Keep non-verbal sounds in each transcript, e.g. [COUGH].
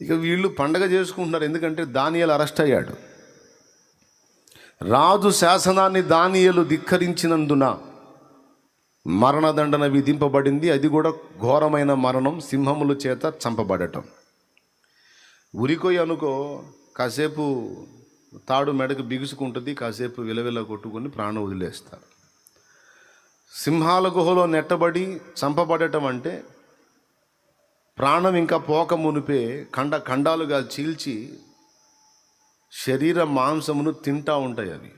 ఇక వీళ్ళు పండగ చేసుకుంటున్నారు. ఎందుకంటే దానియలు అరెస్ట్ అయ్యాడు. రాజు శాసనాన్ని దానియలు ధిక్కరించినందున మరణదండన విధింపబడింది. అది కూడా ఘోరమైన మరణం. సింహముల చేత చంపబడటం. ఉరికొయ్య అనుకో కాసేపు తాడు మెడకు బిగుసుకుంటుంది. కాసేపు విలవిల కొట్టుకొని ప్రాణం వదిలేస్తారు. సింహాల గుహలో నెట్టబడి చంపబడటం అంటే ప్రాణం ఇంకా పోక మునిపే ఖండ ఖండాలుగా చీల్చి శరీర మాంసమును తింటా ఉంటాయి అవి.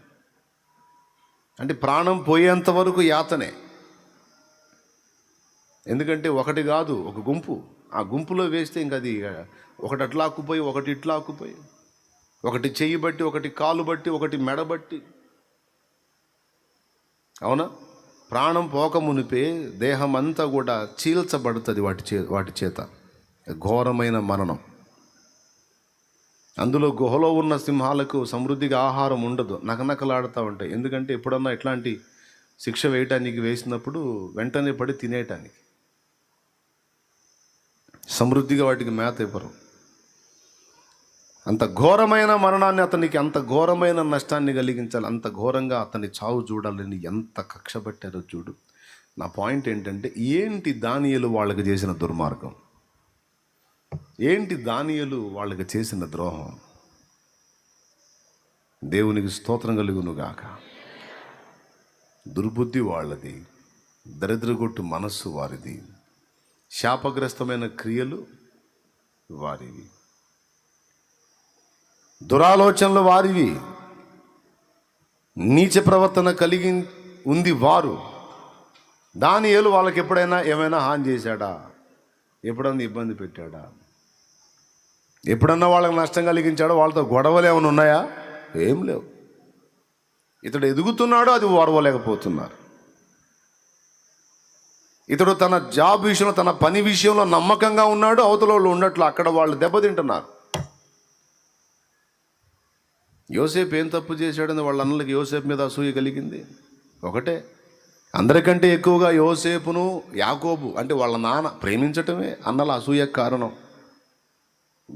అంటే ప్రాణం పోయేంత వరకు యాతనే. ఎందుకంటే ఒకటి కాదు ఒక గుంపు. ఆ గుంపులో వేస్తే ఇంక అది ఒకటి అట్లా ఆకుపోయి ఒకటి ఇట్లా ఆకుపోయి ఒకటి చెయ్యి బట్టి ఒకటి కాలు బట్టి ఒకటి మెడ బట్టి. అవునా? ప్రాణం పోక మునిపే దేహం అంతా కూడా చీల్చబడుతుంది వాటి చే వాటి చేత. ఘోరమైన మరణం. అందులో గుహలో ఉన్న సింహాలకు సమృద్ధిగా ఆహారం ఉండదు. నకనకలాడుతూ ఉంటాయి. ఎందుకంటే ఎప్పుడన్నా ఇట్లాంటి శిక్ష వేయటానికి వేసినప్పుడు వెంటనే పడి తినేయటానికి. సమృద్ధిగా వాటికి మేత ఇవ్వరు. అంత ఘోరమైన మరణాన్ని అతనికి అంత ఘోరమైన నష్టాన్ని కలిగించాలి అంత ఘోరంగా అతని చావు చూడాలని ఎంత కక్ష పెట్టారో చూడు. నా పాయింట్ ఏంటంటే ఏంటి దానియలు వాళ్ళకి చేసిన దుర్మార్గం? ఏంటి దానియలు వాళ్ళకి చేసిన ద్రోహం? దేవునికి స్తోత్రం కలుగునుగాక. దుర్బుద్ధి వాళ్ళది దరిద్రగొట్టు మనస్సు వారిది శాపగ్రస్తమైన క్రియలు వారివి. దురాలోచనలు వారివి. నీచ ప్రవర్తన కలిగి ఉంది వారు. దాని ఏలు వాళ్ళకి ఎప్పుడైనా ఏమైనా హాని చేశాడా? ఎప్పుడన్నా ఇబ్బంది పెట్టాడా? ఎప్పుడన్నా వాళ్ళకి నష్టం కలిగించాడో? వాళ్ళతో గొడవలు ఏమైనా ఉన్నాయా? ఏం లేవు. ఇతడు ఎదుగుతున్నాడో అది ఓర్వలేకపోతున్నారు. ఇతడు తన జాబ్ విషయంలో తన పని విషయంలో నమ్మకంగా ఉన్నాడు అవతల వాళ్ళు ఉన్నట్లు అక్కడ వాళ్ళు దెబ్బతింటున్నారు. యోసేపు ఏం తప్పు చేశాడని వాళ్ళ అన్నలకి యోసేపు మీద అసూయ కలిగింది? ఒకటే. అందరికంటే ఎక్కువగా యోసేపును యాకోబు అంటే వాళ్ళ నాన్న ప్రేమించటమే అన్నల అసూయ కారణం.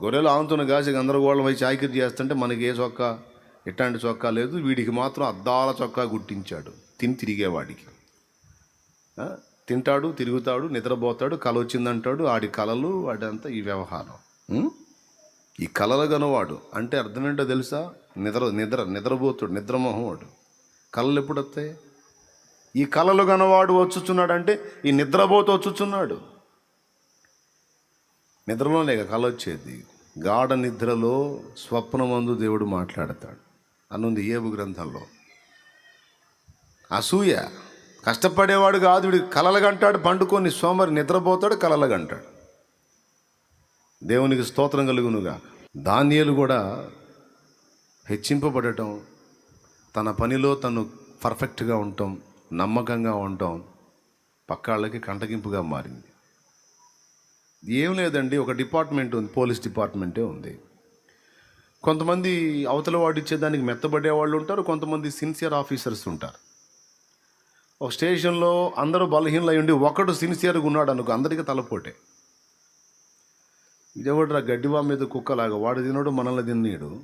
గొర్రెలు ఆంతున్న కాసి గందరగోళం అయి చాకిరి చేస్తుంటే మనకి ఏ చొక్కా? ఎట్లాంటి చొక్కా లేదు. వీడికి మాత్రం అద్దాల చొక్కా గుట్టించాడు తిని తిరిగేవాడికి. తింటాడు తిరుగుతాడు నిద్రపోతాడు కల వచ్చిందంటాడు ఆడి కళలు వాడంతా ఈ వ్యవహారం. ఈ కలలు గనవాడు అంటే అర్థం ఏంటో తెలుసా? నిద్ర నిద్ర నిద్రపోతుడు నిద్రమోహం వాడు కళలు ఎప్పుడు వస్తాయి? ఈ కళలు గనవాడు వచ్చుచున్నాడు అంటే ఈ నిద్రపోతూ వచ్చుచున్నాడు. నిద్రలోనే కళ వచ్చేది. గాఢ నిద్రలో స్వప్నమందు దేవుడు మాట్లాడతాడు. అనుంది ఏబు గ్రంథంలో. అసూయ. కష్టపడేవాడు కాదు వీడు కలలుగంటాడు పండుకొని సోమరి నిద్రపోతాడు కలలుగంటాడు. దేవునికి స్తోత్రం కలుగునుగా ధాన్యాలు కూడా హెచ్చింపబడటం తన పనిలో తను పర్ఫెక్ట్గా ఉండటం నమ్మకంగా ఉండటం పక్కాళ్ళకి కంటగింపుగా మారింది. ఏం లేదండి ఒక డిపార్ట్మెంట్ ఉంది పోలీస్ డిపార్ట్మెంటే ఉంది. కొంతమంది అవతల వాడు ఇచ్చేదానికి మెత్తబడే వాళ్ళు ఉంటారు కొంతమంది సిన్సియర్ ఆఫీసర్స్ ఉంటారు. ఒక స్టేషన్లో అందరూ బలహీనలు అయ్యుండి ఉండి ఒకడు సిన్సియర్గా ఉన్నాడు అనుకో అందరికీ తలపోటే. ఇదేవాడు గడ్డివా మీద కుక్కలాగా? వాడు తినడు మనల్ని తిన్నాడు.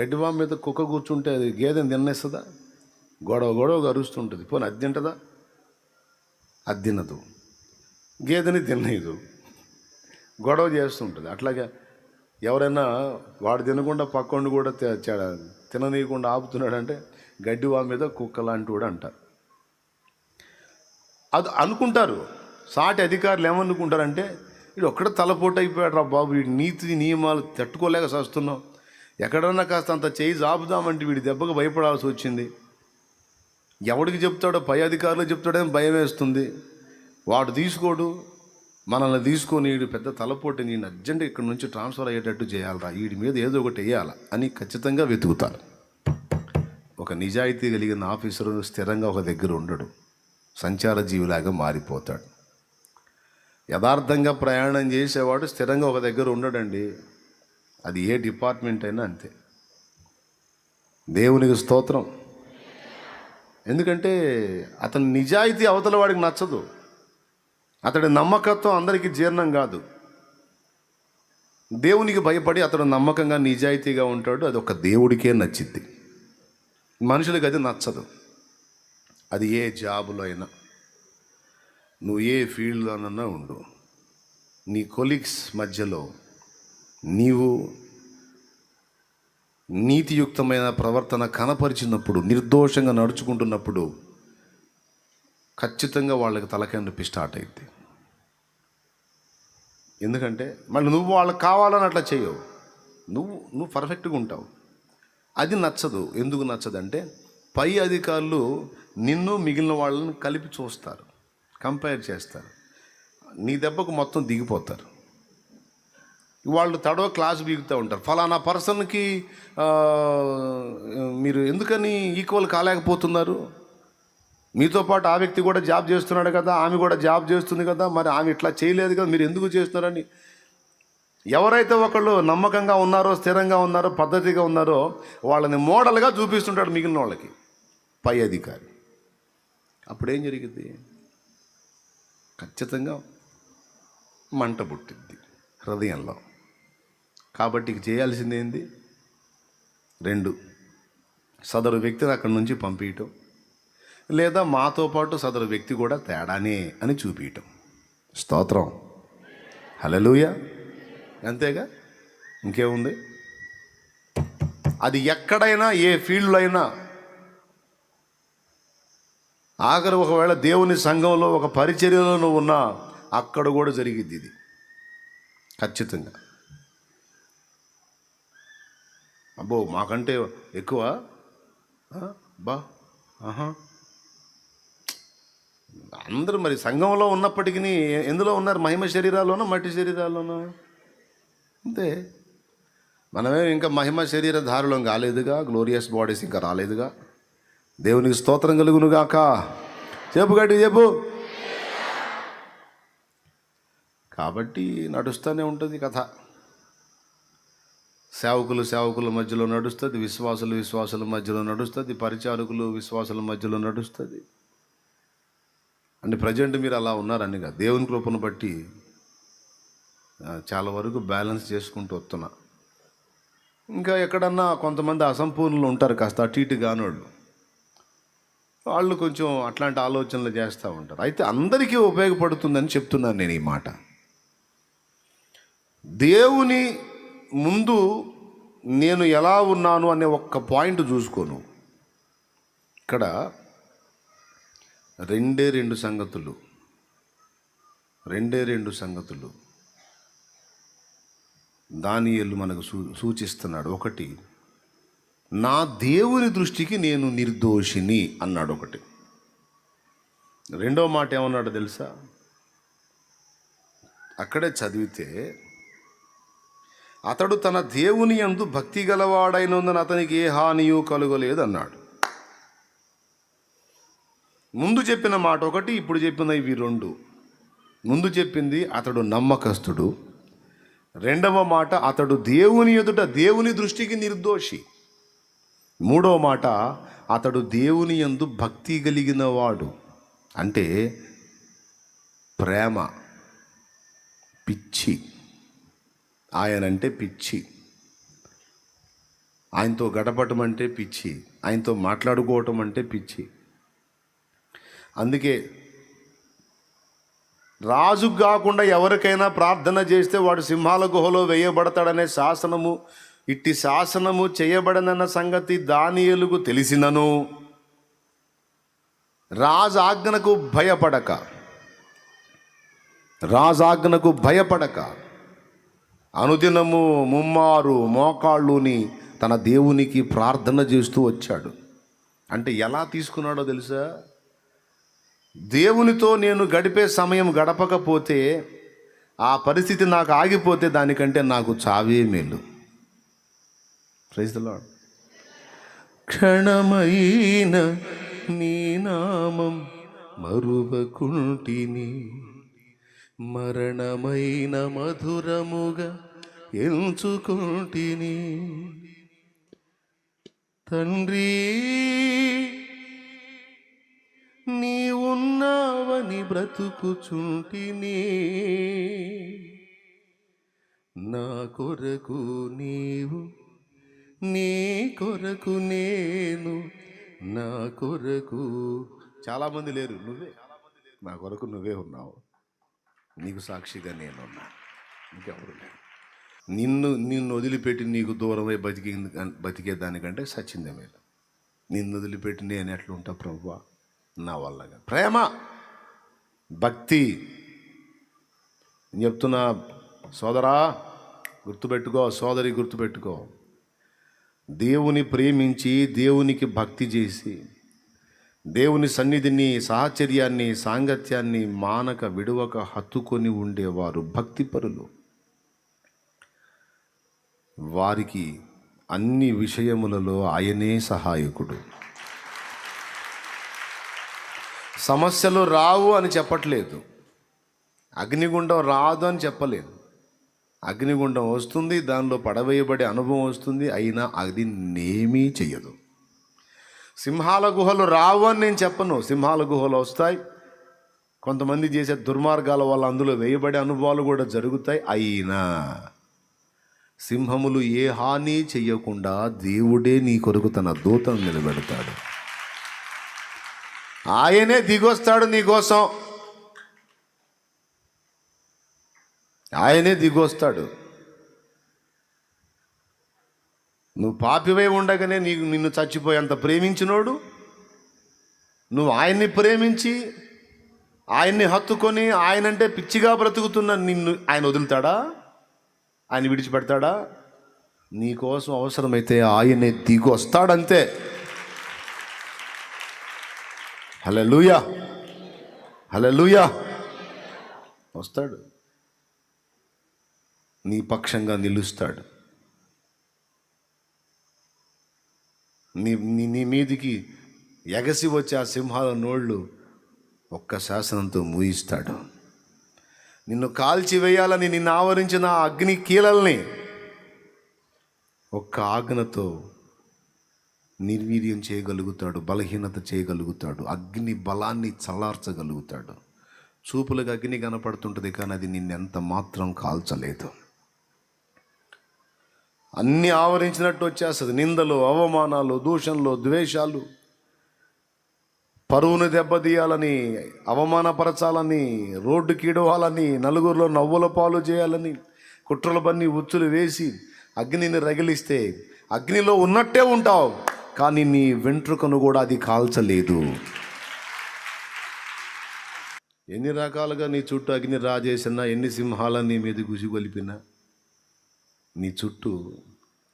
గడ్డివా మీద కుక్క కూర్చుంటే అది గేదెని తిన్నేస్తుందా? గొడవ గొడవ అరుస్తుంటుంది. పోనీ అది తింటుందా? అది తినదు. గేదెని తినేదు గొడవ చేస్తుంటుంది. అట్లాగే ఎవరైనా వాడు తినకుండా పక్కండి కూడా తిననీయకుండా ఆపుతున్నాడంటే గడ్డివా మీద కుక్క లాంటి కూడా అంటారు. అది అనుకుంటారు. సాటి అధికారులు ఏమనుకుంటారంటే వీడు ఒక్కడ తలపోటు అయిపోయాడు రా బాబు. వీడి నీతి నియమాలు తట్టుకోలేక చేస్తున్నాం ఎక్కడన్నా కాస్త అంత చేయి జాపుదామంటే వీడి దెబ్బకు భయపడాల్సి వచ్చింది. ఎవడికి చెప్తాడో పై అధికారులు చెప్తాడని భయం వేస్తుంది. వాడు తీసుకోడు. మనల్ని తీసుకొని వీడు పెద్ద తలపోటు నేను అర్జెంట్ ఇక్కడ నుంచి ట్రాన్స్ఫర్ అయ్యేటట్టు చేయాలరా. వీడి మీద ఏదో ఒకటి వేయాలా అని ఖచ్చితంగా వెతుకుతారు. ఒక నిజాయితీ కలిగిన ఆఫీసరు స్థిరంగా ఒక దగ్గర ఉండడు. సంచార జీవిలాగా మారిపోతాడు. యథార్థంగా ప్రయాణం చేసేవాడు స్థిరంగా ఒక దగ్గర ఉండడండి. అది ఏ డిపార్ట్మెంట్ అయినా అంతే. దేవునికి స్తోత్రం. ఎందుకంటే అతని నిజాయితీ అవతల వాడికి నచ్చదు. అతడి నమ్మకత్వం అందరికీ జీర్ణం కాదు. దేవునికి భయపడి అతడు నమ్మకంగా నిజాయితీగా ఉంటాడు. అది ఒక దేవుడికే నచ్చిద్ది. మనుషులకి అది నచ్చదు. అది ఏ జాబులో అయినా. నువ్వు ఏ ఫీల్డ్లోనన్నా ఉండు. నీ కొలీగ్స్ మధ్యలో నీవు నీతియుక్తమైన ప్రవర్తన కనపరిచినప్పుడు నిర్దోషంగా నడుచుకుంటున్నప్పుడు ఖచ్చితంగా వాళ్ళకి తలకాయ నొప్పి స్టార్ట్ అయింది ఎందుకంటే మళ్ళీ నువ్వు వాళ్ళకి కావాలని అట్లా చేయవు. నువ్వు నువ్వు పర్ఫెక్ట్గా ఉంటావు. అది నచ్చదు. ఎందుకు నచ్చదంటే పై అధికారులు నిన్ను మిగిలిన వాళ్ళని కలిపి చూస్తారు. కంపేర్ చేస్తారు. నీ దెబ్బకు మొత్తం దిగిపోతారు. వాళ్ళు తడవ క్లాస్ బీగుతూ ఉంటారు. ఫలానా పర్సన్కి మీరు ఎందుకని ఈక్వల్ కాలేకపోతున్నారు? మీతో పాటు ఆ వ్యక్తి కూడా జాబ్ చేస్తున్నాడు కదా ఆమె కూడా జాబ్ చేస్తుంది కదా మరి ఆమె ఇట్లా చేయలేదు కదా మీరు ఎందుకు చేస్తున్నారని. ఎవరైతే ఒకళ్ళు నమ్మకంగా ఉన్నారో స్థిరంగా ఉన్నారో పద్ధతిగా ఉన్నారో వాళ్ళని మోడల్గా చూపిస్తుంటాడు మిగిలిన వాళ్ళకి. పై అధికారి. అప్పుడేం జరిగింది ఖచ్చితంగా మంట పుట్టింది హృదయంలో. కాబట్టి ఇక చేయాల్సింది ఏంది? రెండు సదరు వ్యక్తిని అక్కడి నుంచి పంపించటం లేదా మాతో పాటు సదరు వ్యక్తి కూడా తేడానే అని చూపించటం స్తోత్రం. హలలుయ అంతేగా? ఇంకేముంది? అది ఎక్కడైనా ఏ ఫీల్డ్లో అయినా ఆఖరి ఒకవేళ దేవుని సంఘంలో ఒక పరిచర్యలో నువ్వు ఉన్నా అక్కడ కూడా జరిగిద్ది ఇది. ఖచ్చితంగా. అబ్బో మాకంటే ఎక్కువ? బా ఆహా. అందరూ మరి సంఘంలో ఉన్నప్పటికీ ఎందులో ఉన్నారు? మహిమ శరీరాల్లోనో మట్టి శరీరాల్లోనో? అంతే. మనమే ఇంకా మహిమ శరీర ధారులం కాలేదుగా? గ్లోరియస్ బాడీస్ ఇంకా రాలేదుగా? దేవునికి స్తోత్రం కలుగునుగాక. చెప్పు గట్టి చెప్పు. కాబట్టి నడుస్తూనే ఉంటుంది కథ. సేవకులు సేవకుల మధ్యలో నడుస్తుంది విశ్వాసులు విశ్వాసుల మధ్యలో నడుస్తుంది పరిచారకులు విశ్వాసుల మధ్యలో నడుస్తుంది. అంటే ప్రజెంట్ మీరు అలా ఉన్నారని కాదు. దేవుని కృపను బట్టి చాలా వరకు బ్యాలెన్స్ చేసుకుంటూ వస్తున్నా. ఇంకా ఎక్కడన్నా కొంతమంది అసంపూర్ణులు ఉంటారు కాస్త అటు ఇటు కానోళ్ళు వాళ్ళు కొంచెం అట్లాంటి ఆలోచనలు చేస్తూ ఉంటారు. అయితే అందరికీ ఉపయోగపడుతుందని చెప్తున్నాను నేను ఈ మాట. దేవుని ముందు నేను ఎలా ఉన్నాను అనే ఒక్క పాయింట్ చూసుకోను. ఇక్కడ రెండే రెండు సంగతులు. రెండే రెండు సంగతులు. దానియలు మనకు సూ సూచిస్తున్నాడు. ఒకటి నా దేవుని దృష్టికి నేను నిర్దోషిని అన్నాడు ఒకటి. రెండో మాట ఏమన్నాడు తెలుసా? అక్కడే చదివితే అతడు తన దేవుని అందు భక్తి గలవాడైనందున అతనికి ఏ హానియు కలుగలేదు అన్నాడు ముందు చెప్పిన మాట ఒకటి ఇప్పుడు చెప్పిన ఇవి రెండు. ముందు చెప్పింది అతడు నమ్మకస్తుడు. రెండవ మాట అతడు దేవుని ఎదుట దేవుని దృష్టికి నిర్దోషి. మూడో మాట అతడు దేవుని యందు భక్తి కలిగిన వాడు అంటే ప్రేమ పిచ్చి. ఆయనంటే పిచ్చి. ఆయనతో గడపటం అంటే పిచ్చి. ఆయనతో మాట్లాడుకోవటం అంటే పిచ్చి. అందుకే రాజు కాకుండా ఎవరికైనా ప్రార్థన చేస్తే వాడు సింహాల గుహలో వేయబడతాడనే శాసనము ఇట్టి శాసనము చేయబడనన్న సంగతి దానియలుగు తెలిసినను. రాజాజ్ఞకు భయపడక. రాజాజ్ఞకు భయపడక. అనుదినము ముమ్మారు మోకాళ్ళుని తన దేవునికి ప్రార్థన చేస్తూ వచ్చాడు. అంటే ఎలా తీసుకున్నాడో తెలుసా? దేవునితో నేను గడిపే సమయం గడపకపోతే ఆ పరిస్థితి నాకు ఆగిపోతే దానికంటే నాకు చావే మేలు. ప్రైజ్ ద లాడ్ క్షణమైన నీ నామం మరువకుంటిని మరణమైన మధురముగా ఎంచుకుంటిని. తండ్రి నీ ఉన్నావని బ్రతుకుచుంటిని నా కొరకు నీవు నీ కొరకు నేను నా కొరకు. చాలామంది లేరు. నువ్వే. నా కొరకు నువ్వే ఉన్నావు. నీకు సాక్షిగా నేనున్నా ఇంకెవరు లేరు. నిన్ను నిన్ను వదిలిపెట్టి నీకు దూరమై బతికి బతికేదానికంటే దానికంటే మేలు. నిన్ను వదిలిపెట్టి నేను ఎట్లుంటా ప్రభు నా వల్లగా ప్రేమ భక్తి. చెప్తున్నా సోదరా గుర్తుపెట్టుకో సోదరి గుర్తుపెట్టుకో. దేవుని ప్రేమించి దేవునికి భక్తి చేసి దేవుని సన్నిధిని సాహచర్యాన్ని సాంగత్యాన్ని మానక విడువక హత్తుకొని ఉండేవారు భక్తిపరులు. వారికి అన్ని విషయములలో ఆయనే సహాయకుడు. సమస్యలు రావు అని చెప్పట్లేదు. అగ్నిగుండం రాదు అని చెప్పలేదు. అగ్నిగుండం వస్తుంది దానిలో పడవేయబడే అనుభవం వస్తుంది అయినా అది నేమీ చెయ్యదు. సింహాల గుహలు రావు అని నేను చెప్పను. సింహాల గుహలు వస్తాయి. కొంతమంది చేసే దుర్మార్గాల వల్ల అందులో వేయబడే అనుభవాలు కూడా జరుగుతాయి. అయినా సింహములు ఏ హాని చెయ్యకుండా దేవుడే నీ కొరకు తన దూతను నిలబెడతాడు. ఆయనే దిగొస్తాడు నీ కోసం ఆయనే దిగొస్తాడు. నువ్వు పాపివై ఉండగానే నీకు నిన్ను చచ్చిపోయేంత ప్రేమించినోడు? నువ్వు ఆయన్ని ప్రేమించి ఆయన్ని హత్తుకొని ఆయనంటే పిచ్చిగా బ్రతుకుతున్న నిన్ను ఆయన వదులుతాడా? ఆయన విడిచిపెడతాడా? నీకోసం అవసరమైతే ఆయనే దిగు వస్తాడంతే హలో లూయా హలో లూయా వస్తాడు. నీ పక్షంగా నిలుస్తాడు. నీ నీ మీదికి ఎగసి వచ్చే ఆ సింహాల నోళ్ళు ఒక్క శాసనంతో మూయిస్తాడు. నిన్ను కాల్చి వేయాలని నిన్ను ఆవరించిన ఆ అగ్ని కీలల్ని ఒక్క ఆజ్ఞతో నిర్వీర్యం చేయగలుగుతాడు బలహీనత చేయగలుగుతాడు అగ్ని బలాన్ని చల్లార్చగలుగుతాడు. చూపులకు అగ్ని కనపడుతుంటుంది కానీ అది నిన్నెంత మాత్రం కాల్చలేదు. అన్నీ ఆవరించినట్టు వచ్చేస్తుంది. నిందలు అవమానాలు దూషణలు ద్వేషాలు. పరువును దెబ్బతీయాలని అవమానపరచాలని రోడ్డు కీడవాలని నలుగురిలో నవ్వుల పాలు చేయాలని కుట్రల బన్ని ఉచ్చులు వేసి అగ్నిని రగిలిస్తే అగ్నిలో ఉన్నట్టే ఉంటావు. కానీ నీ వెంట్రుకను కూడా అది కాల్చలేదు. ఎన్ని రకాలుగా నీ చుట్టూ అగ్ని రాజేసినా ఎన్ని సింహాలని మీద గుసిగొలిపినా నీ చుట్టూ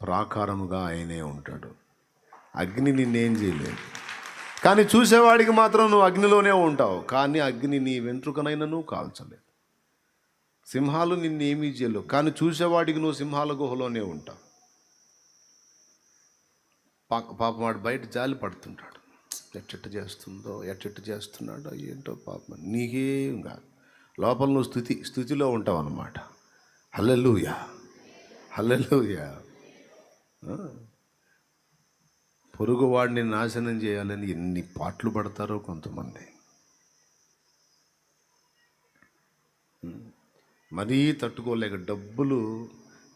ప్రాకారముగా ఆయనే ఉంటాడు. అగ్ని నిన్నేం చేయలేదు. కానీ చూసేవాడికి మాత్రం నువ్వు అగ్నిలోనే ఉంటావు. కానీ అగ్ని నీ వెంట్రుకనైనా నువ్వు కాల్చలేదు. సింహాలు నిన్నేమీ చేయలేవు కానీ చూసేవాడికి నువ్వు సింహాల గుహలోనే ఉంటావు. పాప పాపం వాడు బయట జాలి పడుతుంటాడు. ఎట్టిట్టు చేస్తుందో ఎట్టిట్టు చేస్తున్నాడో ఏంటో పాపం నీకేం కాదు. లోపల నువ్వు స్థుతి స్థుతిలో ఉంటావు అన్నమాట హల్లెలూయా. హల్లెలూయా. పొరుగు పొరుగువాడిని నాశనం చేయాలని ఎన్ని పాటలు పడతారో కొంతమంది. మరీ తట్టుకోలేక డబ్బులు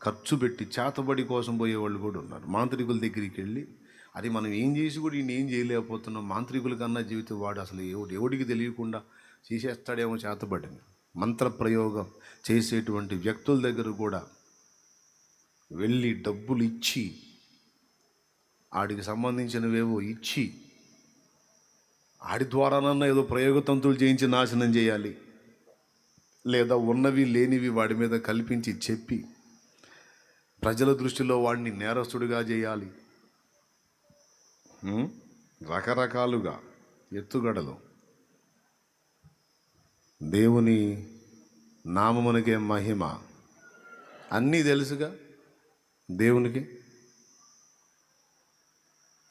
ఖర్చు పెట్టి చేతబడి కోసం పోయేవాళ్ళు కూడా ఉన్నారు. మాంత్రికుల దగ్గరికి వెళ్ళి అది మనం ఏం చేసి కూడా ఈయన ఏం చేయలేకపోతున్నాం. మాంత్రికుల కన్నా జీవితం వాడు అసలు ఎవడు ఎవడికి తెలియకుండా చేసేస్తాడేమో చేతబడిని. మంత్ర ప్రయోగం చేసేటువంటి వ్యక్తుల దగ్గర కూడా వెళ్ళి డబ్బులు ఇచ్చి ఆడికి సంబంధించినవేవో ఇచ్చి ఆడి ద్వారానన్నా ఏదో ప్రయోగతంతులు చేయించి నాశనం చేయాలి. లేదా ఉన్నవి లేనివి వాడి మీద కల్పించి చెప్పి ప్రజల దృష్టిలో వాడిని నేరస్తుడిగా చేయాలి. రకరకాలుగా ఎత్తుగడలు. దేవుని నామమునకే మహిమ. అన్నీ తెలుసుగా? దేవునికి?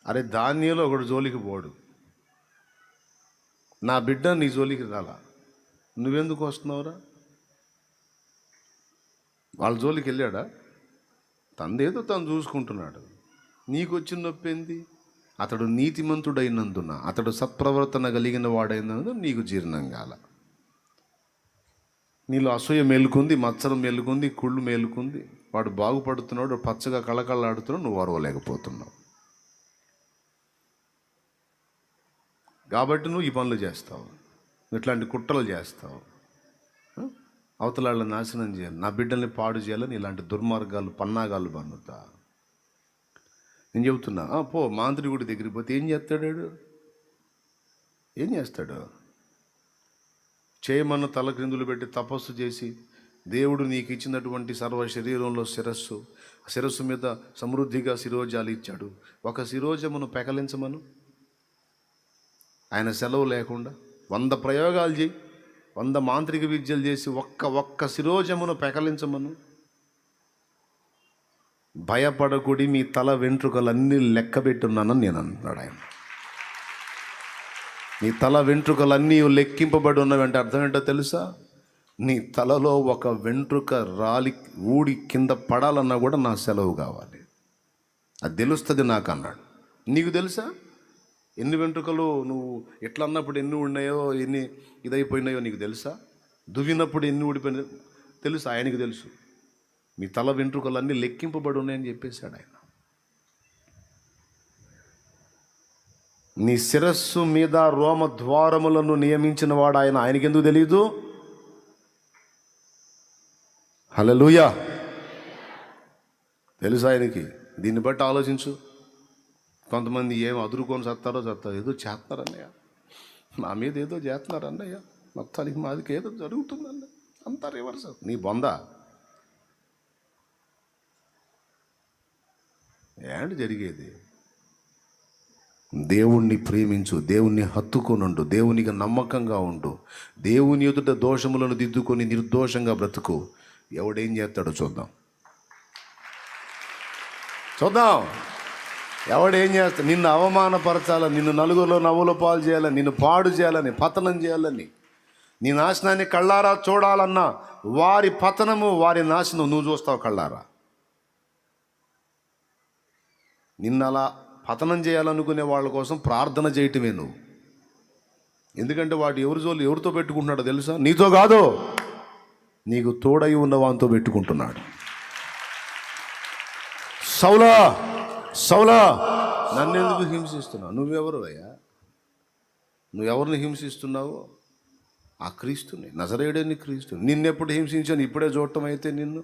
అరే ధాన్యంలో ఒకడు జోలికి పోడు. నా బిడ్డ నీ జోలికి రాలా. నువ్వెందుకు వస్తున్నావురా? వాళ్ళ జోలికి వెళ్ళాడా? తందేదో తను చూసుకుంటున్నాడు. నీకు వచ్చిన నొప్పి ఏంది? అతడు నీతిమంతుడైనందున అతడు సత్ప్రవర్తన కలిగిన వాడైనందున నీకు జీర్ణం కాల. నీలో అసూయ మేలుకుంది మత్సరం మేలుకుంది కుళ్ళు మేలుకుంది. వాడు బాగుపడుతున్నాడు పచ్చగా కళకళలాడుతున్నాడు నువ్వు అరవలేకపోతున్నావు. కాబట్టి నువ్వు ఈ పనులు చేస్తావు. ఇట్లాంటి కుట్రలు చేస్తావు. అవతలాళ్ళ అవతల నాశనం చేయాలి. నా బిడ్డల్ని పాడు చేయాలని ఇలాంటి దుర్మార్గాలు పన్నాగాలు పన్నుతా. నేను చెబుతున్నా పో మాంత్రికుడి దగ్గరికి పోతే ఏం చేస్తాడు ఏం చేస్తాడు? చేయమన్న తల క్రిందులు పెట్టి తపస్సు చేసి దేవుడు నీకు ఇచ్చినటువంటి సర్వ శరీరంలో శిరస్సు శిరస్సు మీద సమృద్ధిగా శిరోజాలు ఇచ్చాడు. ఒక శిరోజమును పెకలించమను. ఆయన సెలవు లేకుండా వంద ప్రయోగాలు చేయి వంద మాంత్రిక విద్యలు చేసి ఒక్క ఒక్క శిరోజమును పెకలించమను. భయపడకుడి మీ తల వెంట్రుకలన్నీ లెక్కబెట్టున్నానని నేను అంటున్నాడు ఆయన. నీ తల వెంట్రుకలన్నీ లెక్కింపబడి ఉన్నవంటే అర్థం ఏంటో తెలుసా? నీ తలలో ఒక వెంట్రుక రాలి ఊడి కింద పడాలన్నా కూడా నా సెలవు కావాలి. అది తెలుస్తుంది నాకు అన్నాడు. నీకు తెలుసా? ఎన్ని వెంట్రుకలు నువ్వు ఎట్లా అన్నప్పుడు ఎన్ని ఉన్నాయో ఎన్ని ఇదైపోయినాయో నీకు తెలుసా? దువ్వినప్పుడు ఎన్ని ఊడిపోయినాయో తెలుసు ఆయనకు తెలుసు. మీ తల వెంట్రుకలన్నీ లెక్కింపబడి ఉన్నాయని చెప్పేశాడు ఆయన. నీ శిరస్సు మీద రోమ ద్వారములను నియమించిన వాడు ఆయన. ఆయనకెందుకు తెలియదు హలలుయా తెలుసు ఆయనకి? దీన్ని బట్టి ఆలోచించు. కొంతమంది ఏం అదురుకొని చస్తారో చస్తారు ఏదో చేస్తున్నారన్నయ్య. నా మీద ఏదో చేస్తున్నారు అన్నయ్య మొత్తానికి మాదికి ఏదో జరుగుతుందన్న అంతా రివర్స్ నీ బొంద. ఏంటి జరిగేది? దేవుణ్ణి ప్రేమించు దేవుణ్ణి హత్తుకొనుండు దేవునికి నమ్మకంగా ఉండు. దేవుని ఎదుట దోషములను దిద్దుకొని నిర్దోషంగా బ్రతుకు. ఎవడేం చేస్తాడో చూద్దాం. చూద్దాం. ఎవడేం చేస్తా నిన్ను అవమానపరచాలా నిన్ను నలుగురిలో నవ్వుల పాలు చేయాలని నిన్ను పాడు చేయాలని పతనం చేయాలని. నీ నాశనాన్ని కళ్ళారా చూడాలన్నా వారి పతనము వారి నాశనం నువ్వు చూస్తావు కళ్ళారా. నిన్న అలా పతనం చేయాలనుకునే వాళ్ళ కోసం ప్రార్థన చేయటమే నువ్వు. ఎందుకంటే వాటి ఎవరి జోలు ఎవరితో పెట్టుకుంటున్నాడో తెలుసా? నీతో కాదు. నీకు తోడై ఉన్న వానితో పెట్టుకుంటున్నాడు. సౌలా సౌలా నన్నెందుకు హింసిస్తున్నావు? నువ్వెవరు అయ్యా? నువ్వెవరిని హింసిస్తున్నావు? ఆ క్రీస్తుని నజరేయుడని క్రీస్తు. నిన్నెప్పుడు హింసించాను ఇప్పుడే చూడటం అయితే నిన్ను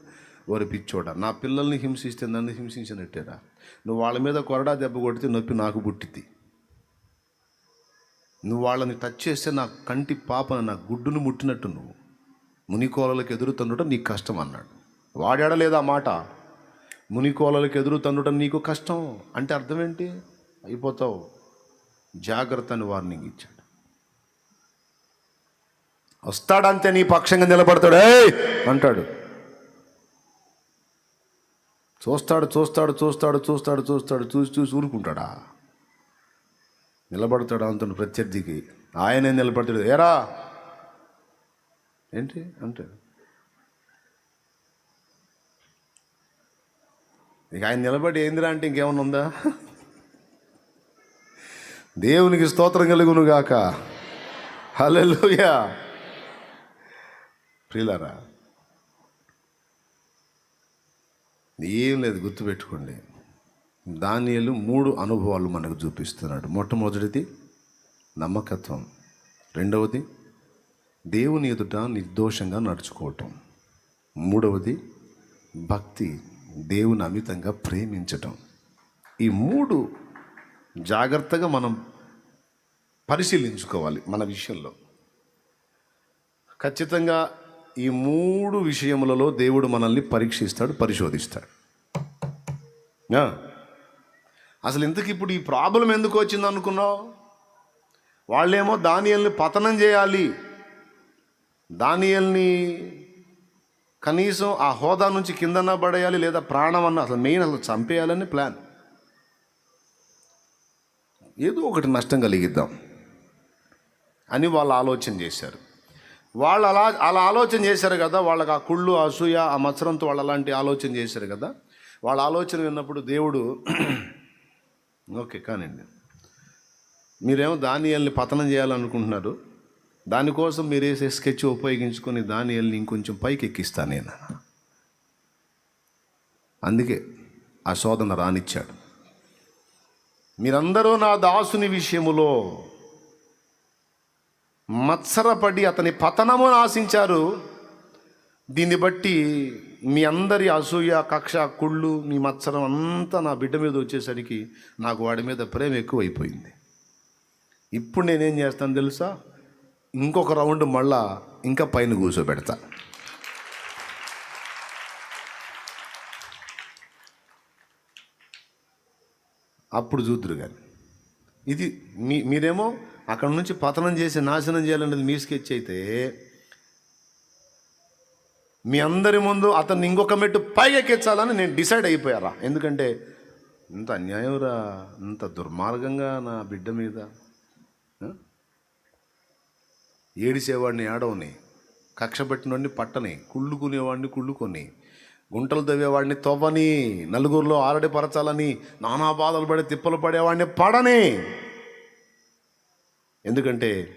వారి పిచ్చోడ? నా పిల్లల్ని హింసిస్తే నన్ను హింసించినట్టేరా? నువ్వు వాళ్ళ మీద కొరడా దెబ్బ కొడితే నొప్పి నాకు పుట్టింది నువ్వు వాళ్ళని టచ్ చేస్తే నా కంటి పాపన నా గుడ్డును ముట్టినట్టు నువ్వు. మునికోలలకు ఎదురు తండటం నీకు కష్టం అన్నాడు. వాడాడలేదా మాట? మునికోలలకు ఎదురు తండటం నీకు కష్టం. అంటే అర్థం ఏంటి అయిపోతావు. జాగ్రత్త అని వార్నింగ్ ఇచ్చాడు. వస్తాడంతే నీ పక్షంగా నిలబడతాడు. అంటాడు. చూస్తాడు చూస్తాడు చూస్తాడు చూస్తాడు చూస్తాడు చూసి చూసి ఊరుకుంటాడా? నిలబడతాడు? అంటున్న ప్రత్యర్థికి. ఆయనే నిలబడతాడు ఏరా! ఏంటి? అంటే ఇక ఆయన నిలబడి ఏందిరా అంటే ఇంకేమన్నా ఉందా? దేవునికి స్తోత్రం కలుగును గాక. హల్లెలూయా. ఏం లేదు గుర్తుపెట్టుకోండి. దానియలు మూడు అనుభవాలు మనకు చూపిస్తున్నాడు. మొట్టమొదటిది నమ్మకత్వం. రెండవది దేవుని ఎదుట నిర్దోషంగా నడుచుకోవటం. మూడవది భక్తి దేవుని అమితంగా ప్రేమించటం. ఈ మూడు జాగ్రత్తగా మనం పరిశీలించుకోవాలి మన విషయంలో. ఖచ్చితంగా ఈ మూడు విషయములలో దేవుడు మనల్ని పరీక్షిస్తాడు పరిశోధిస్తాడు. అసలు ఇంతకు ఇప్పుడు ఈ ప్రాబ్లం ఎందుకు వచ్చింది అనుకున్నావు వాళ్ళేమో దానియల్ని పతనం చేయాలి దానియల్ని కనీసం ఆ హోదా నుంచి కిందన పడేయాలి లేదా ప్రాణం అన్న అసలు మెయిన్ అసలు చంపేయాలని ప్లాన్. ఏదో ఒకటి నష్టం కలిగిద్దాం అని వాళ్ళు ఆలోచన చేశారు. వాళ్ళు అలా అలా ఆలోచన చేశారు కదా వాళ్ళకి ఆ కుళ్ళు అసూయ ఆ మత్సరంతో వాళ్ళు అలాంటి ఆలోచన చేశారు కదా. వాళ్ళ ఆలోచన విన్నప్పుడు దేవుడు [CLEARS THROAT] ఓకే కానివ్వండి. మీరేమో దానియల్ని పతనం చేయాలనుకుంటున్నారు. దానికోసం మీరు వేసే స్కెచ్ ఉపయోగించుకొని దాని వెళ్ళి ఇంకొంచెం పైకి ఎక్కిస్తాను నేను. అందుకే ఆ శోధన రానిచ్చాడు. మీరందరూ నా దాసుని విషయములో మత్సరపడి అతని పతనమును ఆశించారు. దీన్ని బట్టి మీ అందరి అసూయ కక్ష కుళ్ళు మీ మత్సరం అంతా నా బిడ్డ మీద వచ్చేసరికి నాకు వాడి మీద ప్రేమ ఎక్కువైపోయింది. ఇప్పుడు నేనేం చేస్తాను తెలుసా? ఇంకొక రౌండ్ మళ్ళా ఇంకా పైన కూర్చోబెడతా. అప్పుడు చూద్దరు కానీ ఇది మీ మీరేమో అక్కడ నుంచి పతనం చేసి నాశనం చేయాలనేది మీ స్కెచ్ అయితే మీ అందరి ముందు అతన్ని ఇంకొక మెట్టు పైకెక్కించాలని నేను డిసైడ్ అయిపోయారా? ఎందుకంటే ఇంత అన్యాయంరా ఇంత దుర్మార్గంగా నా బిడ్డ మీద ఏడిసేవాడిని ఏడవని కక్ష పెట్టినవాడిని పట్టని కుళ్ళుకునేవాడిని కుళ్ళుకొని గుంటలు తవ్వేవాడిని తవ్వని నలుగురిలో ఆరడి పరచాలని నానా బాధలు పడి తిప్పలు పడేవాడిని పడని. ఎందుకంటే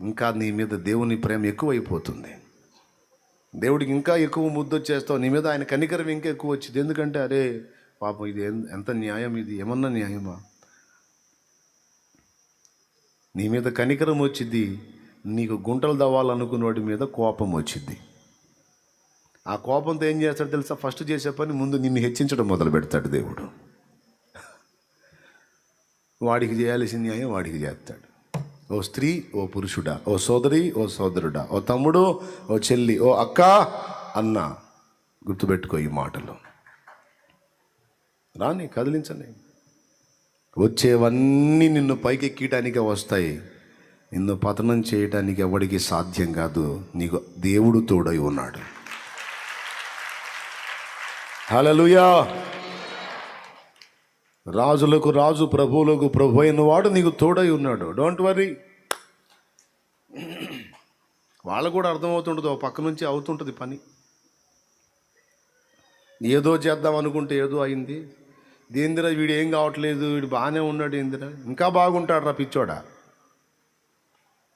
ఇంకా నీ మీద దేవుని ప్రేమ ఎక్కువైపోతుంది. దేవుడికి ఇంకా ఎక్కువ ముద్దొచ్చేస్తావు నీ మీద ఆయన కనికరం ఇంకా ఎక్కువ వచ్చింది. ఎందుకంటే అరే పాపం ఇది ఎంత న్యాయం ఇది? ఏమన్నా న్యాయమా? నీ మీద కనికరం వచ్చింది నీకు గుంటలు దవ్వాలనుకున్నవాడి మీద కోపం వచ్చింది ఆ కోపంతో ఏం చేస్తాడు తెలుసా? ఫస్ట్ చేసే పని ముందు నిన్ను హెచ్చించడం మొదలు పెడతాడు దేవుడు. వాడికి చేయాల్సిన న్యాయం వాడికి చేస్తాడు. ఓ స్త్రీ ఓ పురుషుడా ఓ సోదరి ఓ సోదరుడా ఓ తమ్ముడు ఓ చెల్లి ఓ అక్క అన్న గుర్తుపెట్టుకో ఈ మాటలు. రాని కదిలించండి వచ్చేవన్నీ నిన్ను పైకెక్కటానికే వస్తాయి. నిన్ను పతనం చేయటానికి ఎవడికి సాధ్యం కాదు నీకు దేవుడు తోడై ఉన్నాడు. హలలుయా రాజులకు రాజు ప్రభువులకు ప్రభు అయిన వాడు నీకు తోడై ఉన్నాడు. డోంట్ వరీ వాళ్ళకు కూడా అర్థమవుతుంటుంది ఓ పక్క నుంచి అవుతుంటుంది పని. ఏదో చేద్దాం అనుకుంటే ఏదో అయింది. దేందిరా వీడు ఏం కావట్లేదు వీడు బాగానే ఉన్నాడు ఏందిరా ఇంకా బాగుంటాడు రా పిచ్చోడా?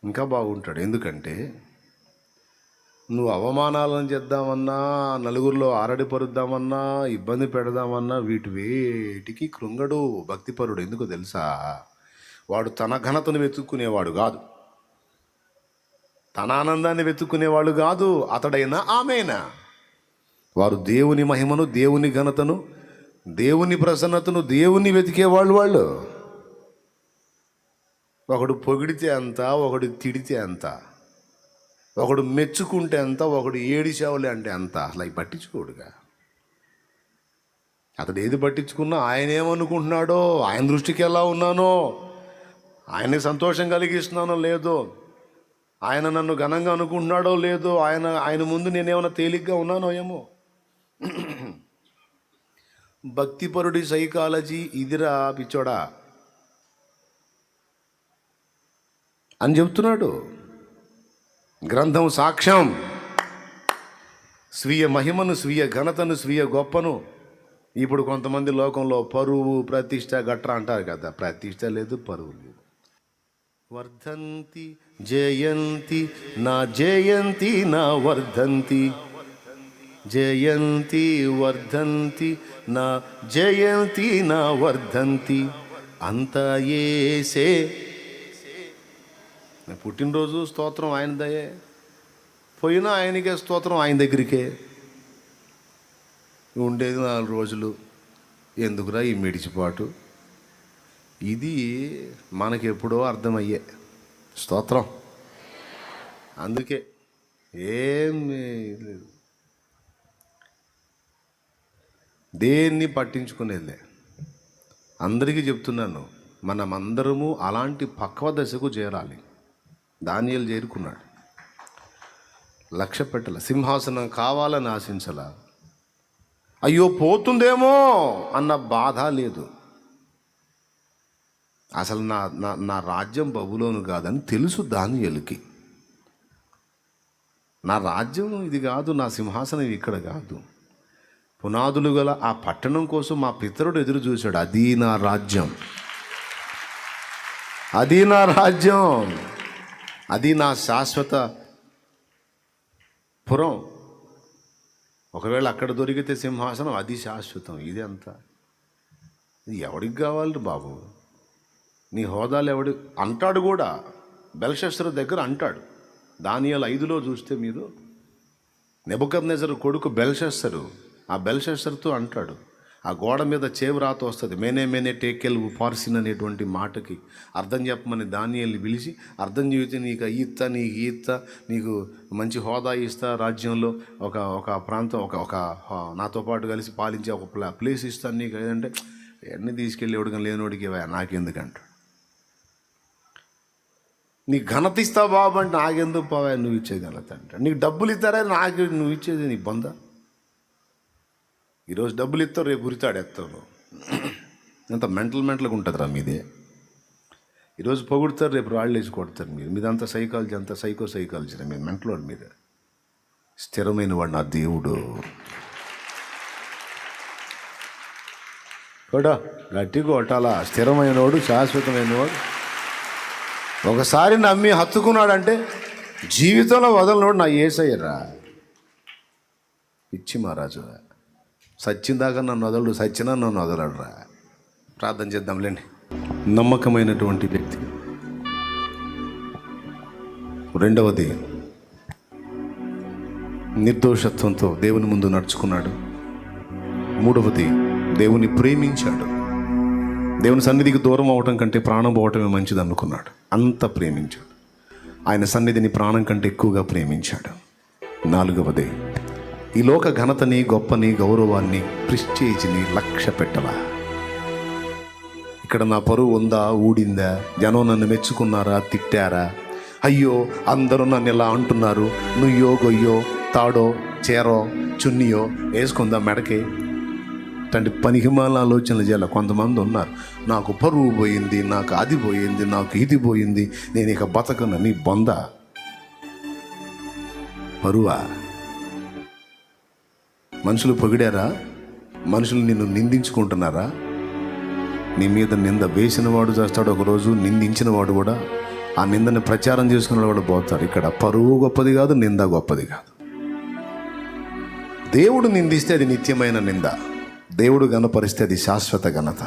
ఇంకా బాగుంటాడు. ఎందుకంటే నువ్వు అవమానాలను చేద్దామన్నా నలుగురిలో ఆరడి పరుద్దామన్నా ఇబ్బంది పెడదామన్నా వీటి వేటికి కృంగడు భక్తిపరుడు. ఎందుకు తెలుసా? వాడు తన ఘనతను వెతుక్కునేవాడు కాదు. తన ఆనందాన్ని వెతుక్కునేవాడు కాదు. అతడైనా ఆమెనా? వారు దేవుని మహిమను దేవుని ఘనతను దేవుని ప్రసన్నతను దేవుని వెతికేవాళ్ళు వాళ్ళు. ఒకడు పొగిడితే అంత ఒకడు తిడితే అంత. ఒకడు మెచ్చుకుంటే అంత ఒకడు ఏడిచావులే అంటే అంత. అసలు అవి పట్టించుకోడుగా. అతడు ఏది పట్టించుకున్నా ఆయన ఏమనుకుంటున్నాడో ఆయన దృష్టికి ఎలా ఉన్నానో ఆయనే సంతోషం కలిగిస్తున్నానో లేదో ఆయన నన్ను ఘనంగా అనుకుంటున్నాడో లేదో ఆయన ఆయన ముందు నేనేమైనా తేలిగ్గా ఉన్నానో ఏమో. భక్తిపరుడి సైకాలజీ ఇదిరా పిచ్చోడా. అని చెప్తున్నాడు గ్రంథం సాక్ష్యం. స్వీయ మహిమను స్వీయ ఘనతను స్వీయ గొప్పను ఇప్పుడు కొంతమంది లోకంలో పరువు ప్రతిష్ట గట్ర అంటారు కదా. ప్రతిష్ట లేదు పరువు లేదు. వర్ధంతి జయంతి నా జయంతి నా వర్ధంతి. జయంతి వర్ధంతి నా జయంతి నా వర్ధంతి. అంత ఏసే పుట్టినరోజు స్తోత్రం ఆయన దయే. పోయినా ఆయనకే స్తోత్రం ఆయన దగ్గరికే. ఉండేది నాలుగు రోజులు. ఎందుకురా ఈ మిడిచిపాటు? ఇది మనకెప్పుడో అర్థమయ్యే స్తోత్రం. అందుకే ఏం లేదు. దేన్ని పట్టించుకునేదిలే. అందరికీ చెప్తున్నాను మనమందరము అలాంటి పక్వ దశకు చేరాలి. దానియలు చేరుకున్నాడు. లక్ష్య పెట్టల సింహాసనం కావాలని ఆశించలా. అయ్యో పోతుందేమో అన్న బాధ లేదు. అసలు నా నా నా రాజ్యం బబులోను కాదని తెలుసు దానియలుకి. నా రాజ్యం ఇది కాదు నా సింహాసనం ఇక్కడ కాదు. పునాదులు గల ఆ పట్టణం కోసం మా పితరుడు ఎదురు చూశాడు. అది నా రాజ్యం. అది నా రాజ్యం. అది నా శాశ్వత పురం. ఒకవేళ అక్కడ దొరికితే సింహాసనం అది శాశ్వతం. ఇది అంతా. ఇది ఎవడికి కావాలి బాబు? నీ హోదాలు ఎవడు? అంటాడు కూడా. బెల్షస్త్ర దగ్గర అంటాడు. దానియాలు ఐదులో చూస్తే మీరు నెబుకద్నెజరు కొడుకు బెల్షస్సరు ఆ బెల్షస్సర్తో అంటాడు. ఆ గోడ మీద చేవురాత వస్తుంది. మేనే మేనే టేకెల్ ఉపార్సిన్ అనేటువంటి మాటకి అర్థం చెప్పమని దానియల్ని పిలిచి అర్థం చేస్తే నీకు ఈత్త నీకు ఈత్త నీకు మంచి హోదా ఇస్తా రాజ్యంలో ఒక ఒక ప్రాంతం ఒక ఒక నాతో పాటు కలిసి పాలించే ఒక ప్లా ప్లేస్ ఇస్తాను నీకు. ఏదంటే ఎన్ని తీసుకెళ్ళి ఎవడికి లేనివాడికి ఇవ్వ, నాకెందుకంటాడు. నీకు ఘనత ఇస్తావు బాబు అంటే నాకెందుకు పోవా నువ్వు ఇచ్చే ఘనత అంటే. నీకు డబ్బులు ఇస్తారా? నాకు నువ్వు ఇచ్చేది నీ బొంద ఈరోజు డబ్బులు ఇస్తావు రేపు ఉరితాడు ఎత్తావు ఎంత మెంటల్ మెంటల్గా ఉంటుందిరా మీదే. ఈరోజు పొగుడతారు రేపు రాళ్ళు వేసి కొడతారు మీరు. మీదంతా సైకాలజీ అంతా సైకో సైకాలజీ మీరు మెంటలోడు మీద. స్థిరమైన వాడు నా దేవుడు. కూడా గట్టి కొట్టాలా? స్థిరమైనవాడు శాశ్వతమైనవాడు ఒకసారి నమ్మి హత్తుకున్నాడంటే జీవితంలో వదలనోడు నా ఏసయ్యరా ఇచ్చి మహారాజు. సచ్చిందాకా నన్ను వదలడు సచ్చినా నన్ను వదలడురా. ప్రార్థన చేద్దాంలేండి నమ్మకమైనటువంటి వ్యక్తి. రెండవది నిర్దోషత్వంతో దేవుని ముందు నడుచుకున్నాడు. మూడవది దేవుని ప్రేమించాడు. దేవుని సన్నిధికి దూరం అవటం కంటే ప్రాణం పోవటమే మంచిది అనుకున్నాడు. అంత ప్రేమించాడు. ఆయన సన్నిధిని ప్రాణం కంటే ఎక్కువగా ప్రేమించాడు. నాలుగవది ఈ లోక ఘనతని గొప్పని గౌరవాన్ని ప్రిస్టేజ్ని లక్ష్య పెట్టలా ఇక్కడ నా పరువు ఉందా ఊడిందా? జనం నన్ను మెచ్చుకున్నారా తిట్టారా? అయ్యో అందరూ నన్ను ఇలా అంటున్నారు. నుయ్యో గొయ్యో తాడో చేరో చున్నియో వేసుకుందా మెడకే? అంటే పనికిమాల ఆలోచనలు చేయాలి. కొంతమంది ఉన్నారు. నాకు పరువు పోయింది నాకు అది పోయింది నాకు ఇది పోయింది. నేను ఇక బతకనని నీ బొంద. పరువా? మనుషులు పొగిడారా? మనుషులు నిన్ను నిందించుకుంటున్నారా? నీ మీద నింద వేసిన వాడు చేస్తాడు ఒకరోజు నిందించిన వాడు కూడా ఆ నిందని ప్రచారం చేసుకున్న వాడు పోతాడు. ఇక్కడ పరువు గొప్పది కాదు నింద గొప్పది కాదు. దేవుడు నిందిస్తే అది నిత్యమైన నింద. దేవుడు గణపరిస్తే అది శాశ్వత ఘనత.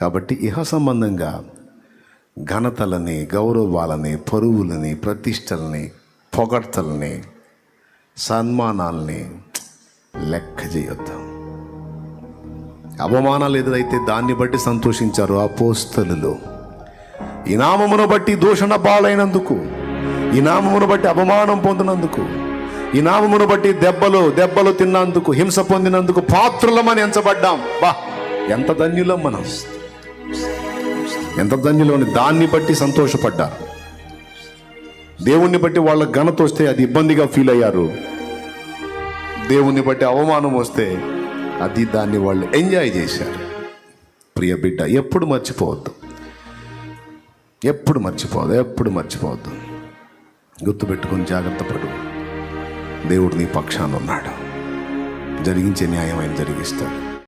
కాబట్టి ఇహ సంబంధంగా ఘనతలని గౌరవాలని పరువులని ప్రతిష్టలని పొగడ్తలని సన్మానాల్ని లెక్క చేయొద్దు. అవమానాలు ఎదురైతే దాన్ని బట్టి సంతోషించారు అపోస్తలులు. ఈ నామమును బట్టి దూషణ పాలైనందుకు ఈ నామమును బట్టి అవమానం పొందినందుకు ఈ నామమును బట్టి దెబ్బలు దెబ్బలు తిన్నందుకు హింస పొందినందుకు పాత్రులమని ఎంచబడ్డాం. బా ఎంత ధన్యులం మనం. ఎంత ధన్యులని దాన్ని బట్టి సంతోషపడ్డారు. దేవుణ్ణి బట్టి వాళ్ళ ఘనత వస్తే అది ఇబ్బందిగా ఫీల్ అయ్యారు. దేవుని బట్టి అవమానం వస్తే అది దాన్ని వాళ్ళు ఎంజాయ్ చేశారు. ప్రియ బిడ్డ ఎప్పుడు మర్చిపోవద్దు. ఎప్పుడు మర్చిపోవద్దు ఎప్పుడు మర్చిపోవద్దు. గుర్తుపెట్టుకొని జాగ్రత్త పడు. దేవుడు నీ పక్షాన ఉన్నాడు. జరిగించే న్యాయం ఆయన జరిగిస్తాడు.